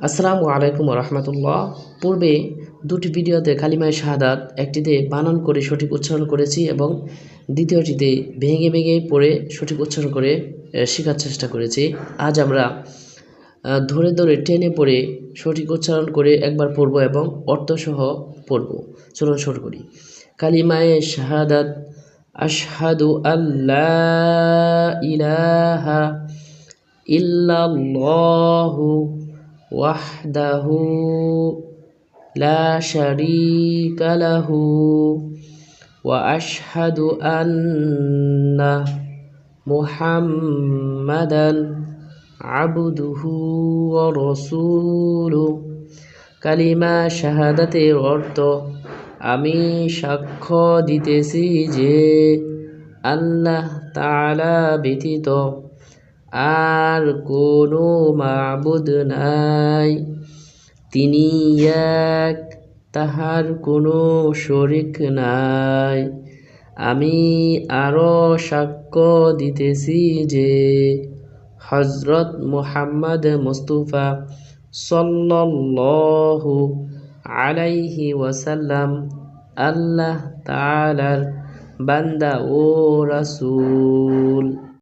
আসসালামু আলাইকুম রহমতুল্লাহ পূর্বে দুটি ভিডিওতে কালিমায় শাহাদাত, একটিতে বানান করে সঠিক উচ্চারণ করেছি এবং দ্বিতীয়টিতে ভেঙে ভেঙে পড়ে সঠিক উচ্চারণ করে শেখার চেষ্টা করেছি। আজ আমরা ধরে ধরে টেনে পড়ে সঠিক উচ্চারণ করে একবার পড়ব এবং অর্থসহ পড়ব। চলুন শুরু করি। কালিমায় শাহাদাত, আশহাদু আল্লাহ ইলাহা ইল্লাল্লাহু وحده لا شريك له واشهد ان محمدا عبده ورسوله কালিমা শাহাদাতের অর্থ আমি সাক্ষ্য দিতেছি যে আল্লাহ তালা ব্যতীত আর কোনো মাবুদ নাই। তিনি এক, তাহার কোনো শরিক নাই। আমি আরও সাক্ষ্য দিতেছি যে হজরত মুহাম্মদ মুস্তফা সল্লাল্লাহু আলাইহি ওয়াসাল্লাম আল্লাহ তালার বান্দা ও রাসূল।